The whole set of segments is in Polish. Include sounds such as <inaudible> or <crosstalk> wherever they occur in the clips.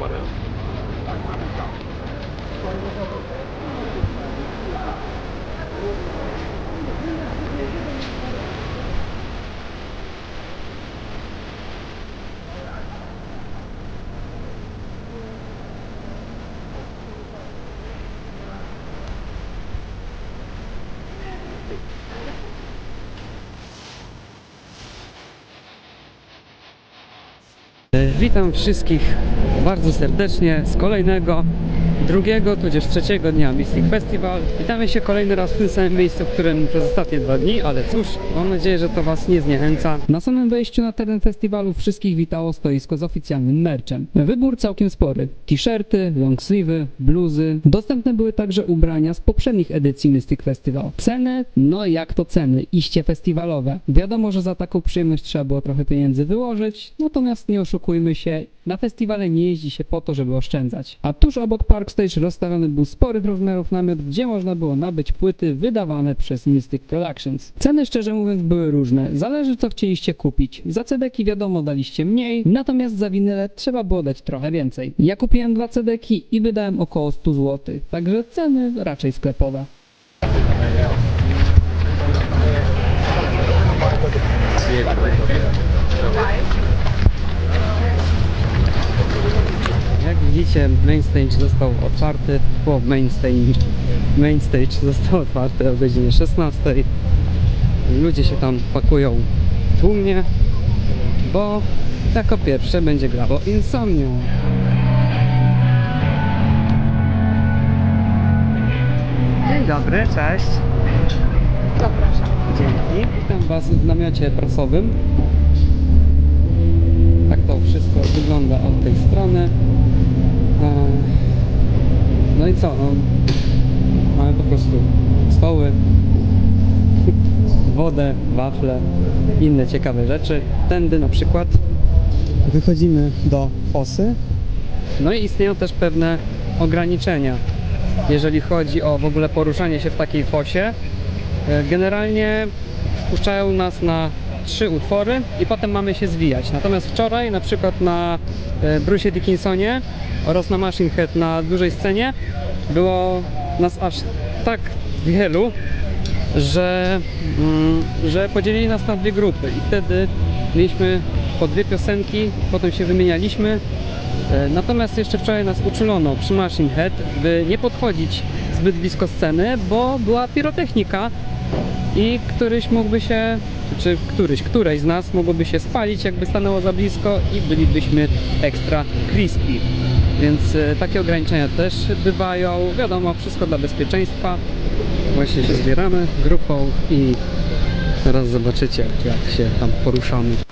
E, Witam wszystkich bardzo serdecznie z kolejnego, drugiego, tudzież trzeciego dnia Mystic Festival. Witamy się kolejny raz w tym samym miejscu, w którym przez ostatnie dwa dni, ale cóż, mam nadzieję, że to Was nie zniechęca. Na samym wejściu na teren festiwalu wszystkich witało stoisko z oficjalnym merchem. Wybór całkiem spory. T-shirty, longsleeve'y, bluzy. Dostępne były także ubrania z poprzednich edycji Mystic Festival. Ceny? No jak to ceny? Iście festiwalowe. Wiadomo, że za taką przyjemność trzeba było trochę pieniędzy wyłożyć, natomiast nie oszukujmy się, na festiwale nie jeździ się po to, żeby oszczędzać. A tuż obok Park Stage rozstawiony był sporych rozmiarów namiot, gdzie można było nabyć płyty wydawane przez Mystic Productions. Ceny szczerze mówiąc były różne, zależy co chcieliście kupić. Za cedeki wiadomo daliście mniej, natomiast za winyle trzeba było dać trochę więcej. Ja kupiłem dwa cedeki i wydałem około 100 zł, także ceny raczej sklepowe. Widzicie, main stage został otwarty, po main stage, main stage został otwarty o godzinie 16. Ludzie się tam pakują tłumnie, bo jako pierwsze będzie grało Insomnium. Dzień dobry, cześć. Zapraszam. Dzięki. Witam Was w namiocie prasowym. Tak to wszystko wygląda od tej strony. E, No i co? No, mamy po prostu stoły, <laughs> wodę, wafle, inne ciekawe rzeczy. Tędy na przykład wychodzimy do fosy. No i istnieją też pewne ograniczenia, jeżeli chodzi o w ogóle poruszanie się w takiej fosie. E, Generalnie wpuszczają nas na trzy utwory i potem mamy się zwijać. Natomiast wczoraj na przykład na e, Bruce'ie Dickinsonie oraz na Machine Head na dużej scenie było nas aż tak wielu, że, mm, że podzielili nas na dwie grupy i wtedy mieliśmy po dwie piosenki, potem się wymienialiśmy. E, Natomiast jeszcze wczoraj nas uczulono przy Machine Head, by nie podchodzić zbyt blisko sceny, bo była pirotechnika i któryś mógłby się, czy któryś, któreś z nas mogłoby się spalić, jakby stanęło za blisko i bylibyśmy ekstra crispy. Więc e, takie ograniczenia też bywają. Wiadomo, wszystko dla bezpieczeństwa. Właśnie się zbieramy grupą i teraz zobaczycie, jak się tam poruszamy.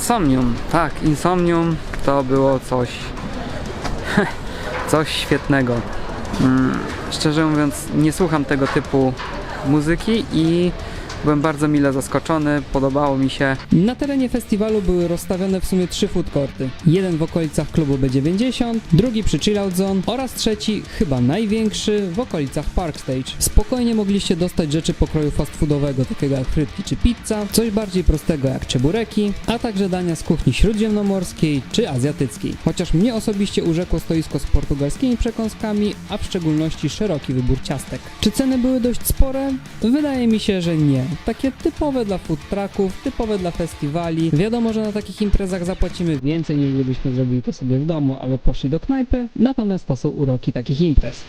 Insomnium. Tak, Insomnium to było coś. <laughs> coś świetnego. Mm, szczerze mówiąc, nie słucham tego typu muzyki i byłem bardzo mile zaskoczony. Podobało mi się. Na terenie festiwalu były rozstawione w sumie trzy food courty. Jeden w okolicach klubu B90, drugi przy Chillout Zone oraz trzeci, chyba największy, w okolicach Park Stage. Spokojnie mogliście dostać rzeczy pokroju fast foodowego, takiego jak frytki czy pizza, coś bardziej prostego jak czebureki, a także dania z kuchni śródziemnomorskiej czy azjatyckiej. Chociaż mnie osobiście urzekło stoisko z portugalskimi przekąskami, a w szczególności szeroki wybór ciastek. Czy ceny były dość spore? Wydaje mi się, że nie. Takie typowe dla food trucków, typowe dla festiwali. Wiadomo, że na takich imprezach zapłacimy więcej niż gdybyśmy zrobili to sobie w domu albo poszli do knajpy, natomiast to są uroki takich imprez.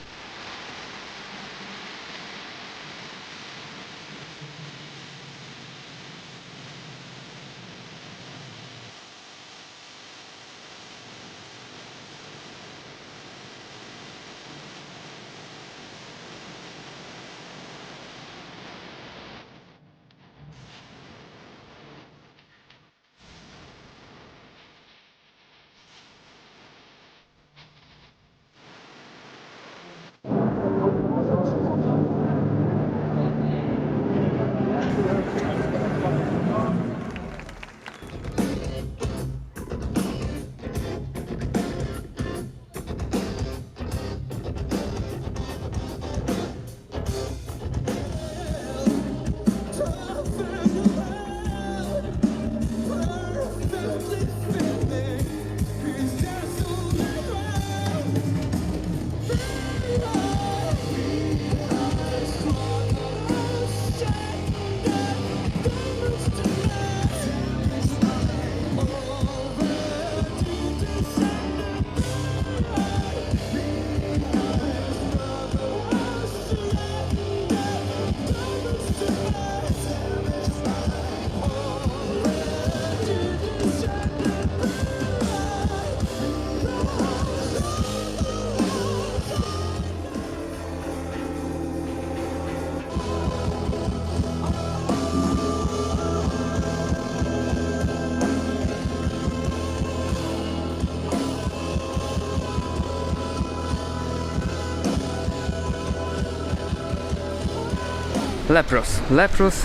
Lepros. Lepros.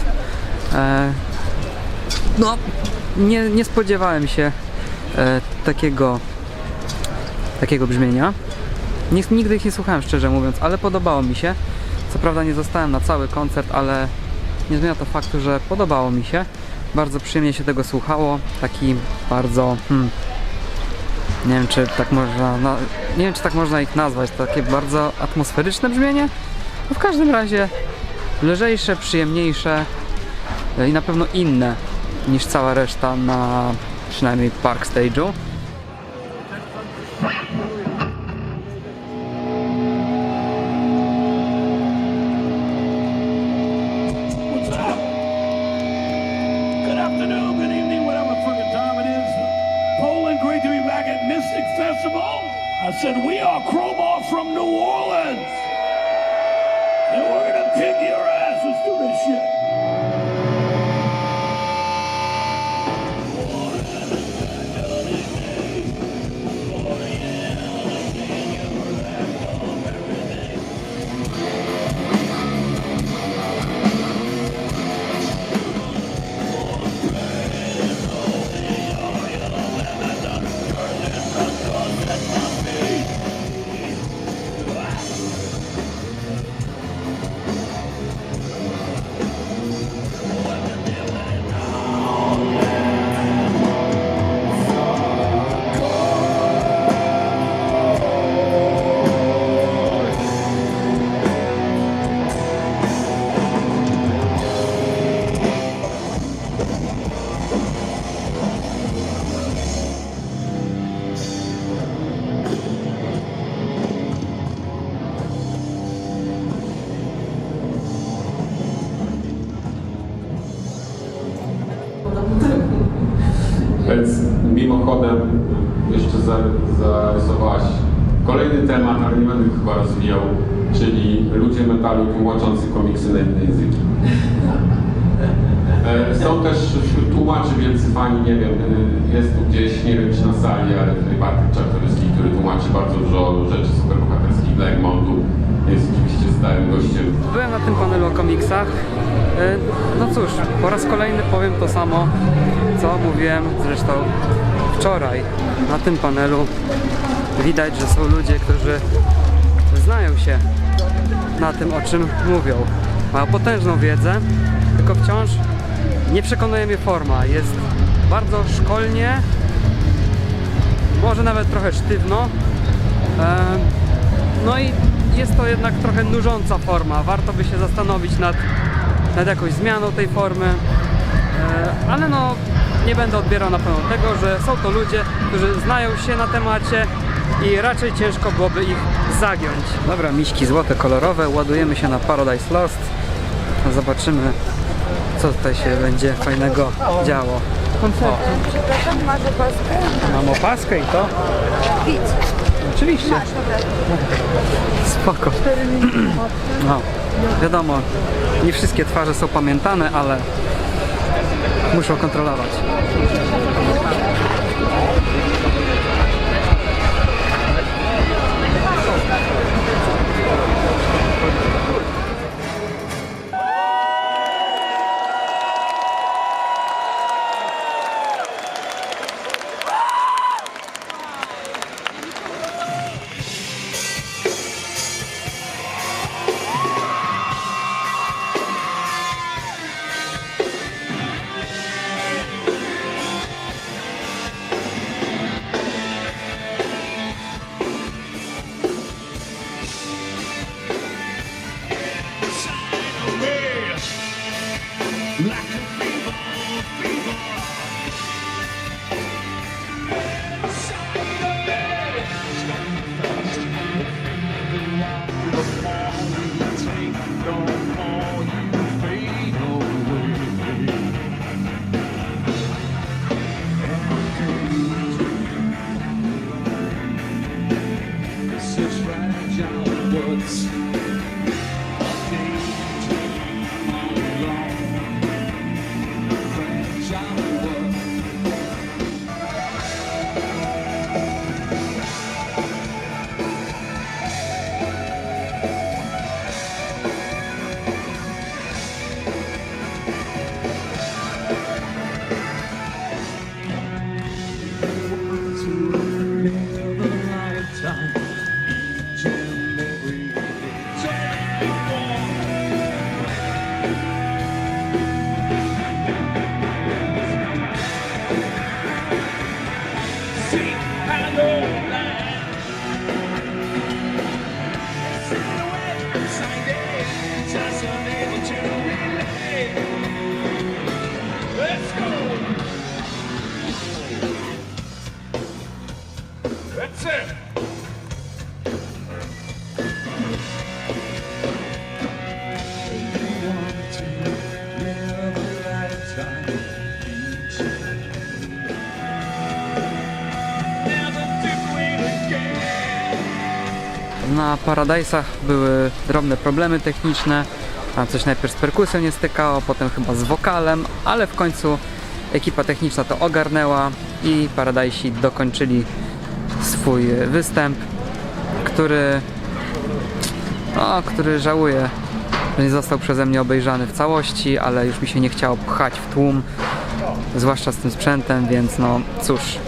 E, no, nie, nie spodziewałem się e, takiego, takiego brzmienia. Nie, nigdy ich nie słuchałem, szczerze mówiąc, ale podobało mi się. Co prawda nie zostałem na cały koncert, ale nie zmienia to faktu, że podobało mi się. Bardzo przyjemnie się tego słuchało. Taki bardzo. Hmm, nie wiem, czy tak można. No, nie wiem, czy tak można ich nazwać. Takie bardzo atmosferyczne brzmienie. No w każdym razie lżejsze, przyjemniejsze e, i na pewno inne niż cała reszta na przynajmniej Park Stage'u. Mimochodem jeszcze za- zarysowałaś kolejny temat, ale nie będę chyba rozwijał, czyli ludzie metalu tłumaczący komiksy na inne języki. E, Są też wśród tłumaczy wielcy fani, nie wiem, e, jest tu gdzieś, nie wiem czy na sali, ale tutaj Bartek Czartoryski, który tłumaczy bardzo dużo rzeczy superbohaterskich dla Egmontu. Jest oczywiście stałym gościem Byłem na tym panelu o komiksach. E, No cóż, po raz kolejny powiem to samo, co mówiłem zresztą wczoraj na tym panelu. Widać, że są ludzie, którzy znają się na tym, o czym mówią. Mają potężną wiedzę, tylko wciąż nie przekonuje mnie forma. Jest bardzo szkolnie, może nawet trochę sztywno. No i jest to jednak trochę nużąca forma. Warto by się zastanowić nad, nad jakąś zmianą tej formy. E, Ale no, nie będę odbierał na pewno tego, że są to ludzie, którzy znają się na temacie i raczej ciężko byłoby ich zagiąć. Dobra, miśki złote, kolorowe, ładujemy się na Paradise Lost. Zobaczymy, co tutaj się będzie fajnego działo. O, Przepraszam, masz opaskę? mam opaskę i to? Widz. Oczywiście. Masz, dobra. Spoko. <clears throat> No, wiadomo, nie wszystkie twarze są pamiętane, ale muszą kontrolować. It! Na Paradise'ach były drobne problemy techniczne, tam coś najpierw z perkusją nie stykało, potem chyba z wokalem, ale w końcu ekipa techniczna to ogarnęła i Paradise dokończyli swój występ, który no, który żałuję, że nie został przeze mnie obejrzany w całości, ale już mi się nie chciało pchać w tłum, zwłaszcza z tym sprzętem, więc no cóż,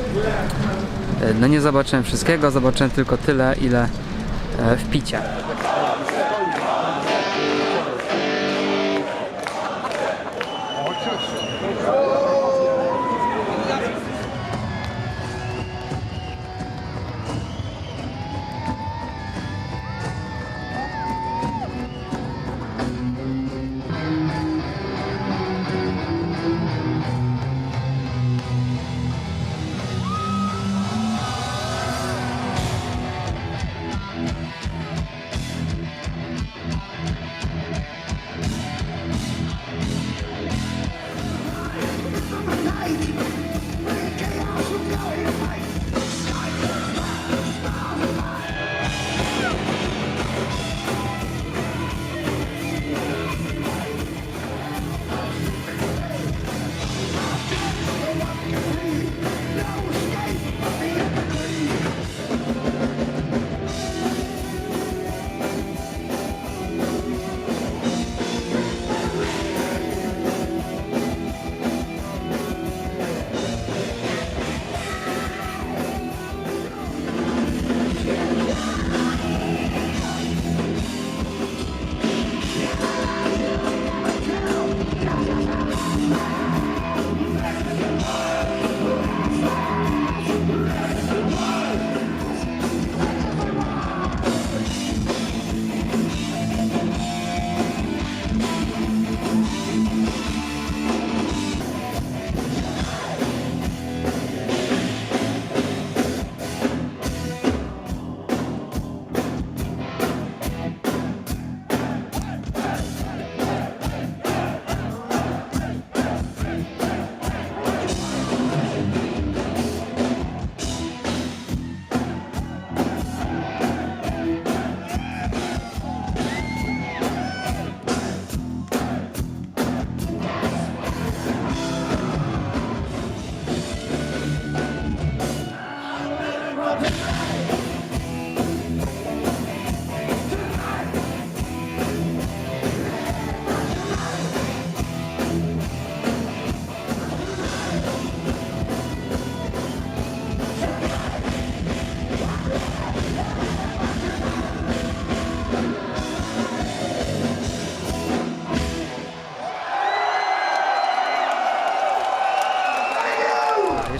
E, no nie zobaczyłem wszystkiego, zobaczyłem tylko tyle, ile e, w picie.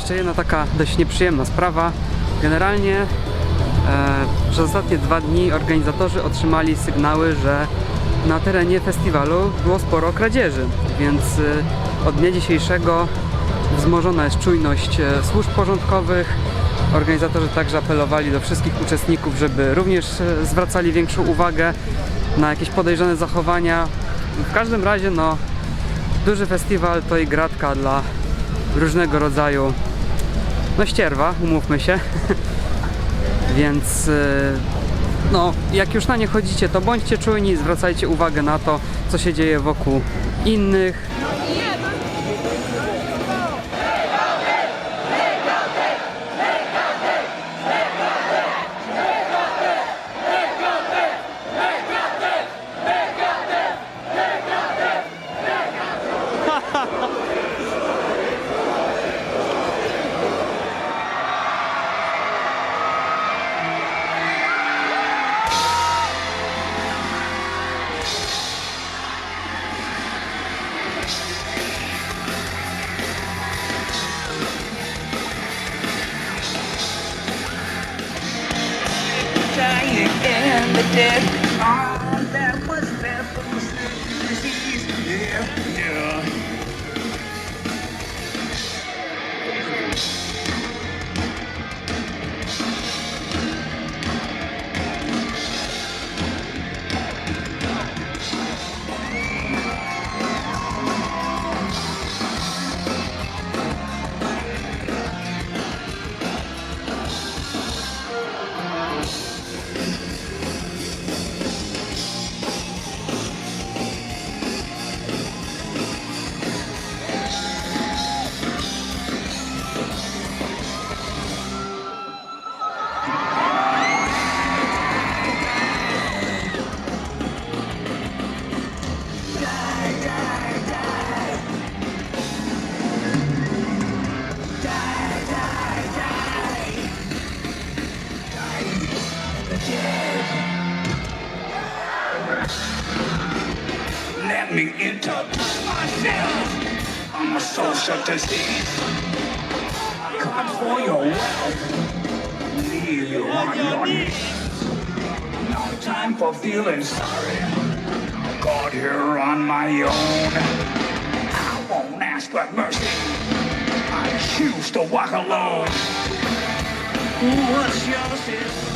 Jeszcze jedna taka dość nieprzyjemna sprawa. Generalnie e, przez ostatnie dwa dni organizatorzy otrzymali sygnały, że na terenie festiwalu było sporo kradzieży, więc e, od dnia dzisiejszego wzmożona jest czujność e, służb porządkowych. Organizatorzy także apelowali do wszystkich uczestników, żeby również e, zwracali większą uwagę na jakieś podejrzane zachowania. W każdym razie, no, duży festiwal to i gratka dla różnego rodzaju no ścierwa, umówmy się. <laughs> Więc yy, no, jak już na nie chodzicie, to bądźcie czujni, zwracajcie uwagę na to, co się dzieje wokół innych. Me introduce myself. I'm a social disease. Come for your wealth. Leave you on your knees. No time for feeling sorry. Got here on my own. I won't ask for mercy. I choose to walk alone. What's yours is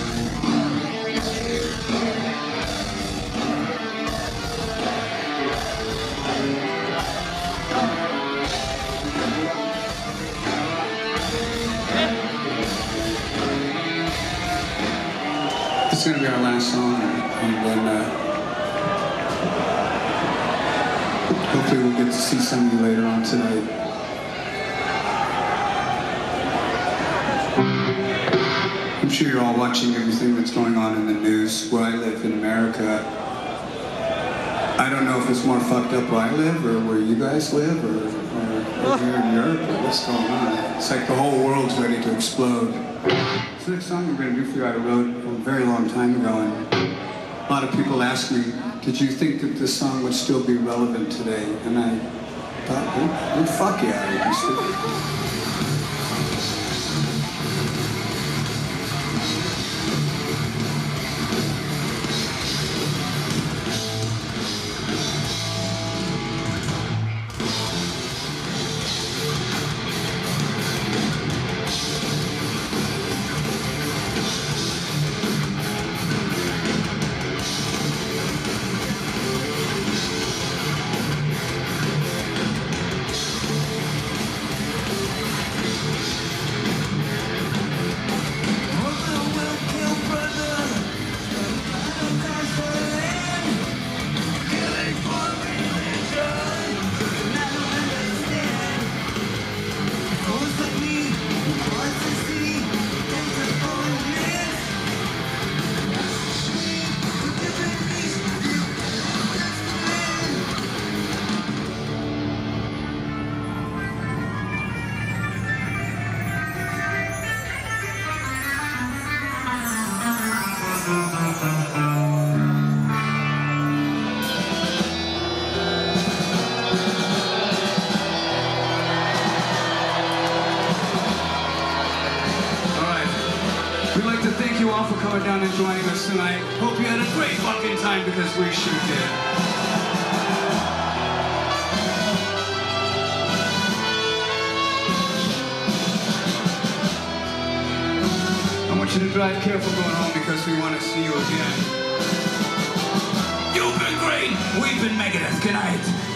It's gonna be our last song, and then uh, hopefully we'll get to see some of you later on tonight. I'm sure you're all watching everything that's going on in the news where I live in America. I don't know if it's more fucked up where I live or where you guys live or, or, or here in Europe or what's going on. It's like the whole world's ready to explode. This next song we're going to do for you, I wrote a very long time ago, and a lot of people ask me, did you think that this song would still be relevant today? And I thought, well, well fuck yeah, us tonight. Hope you had a great fucking time because we sure did. I want you to drive careful going home because we want to see you again. You've been great. We've been Megadeth. Good night.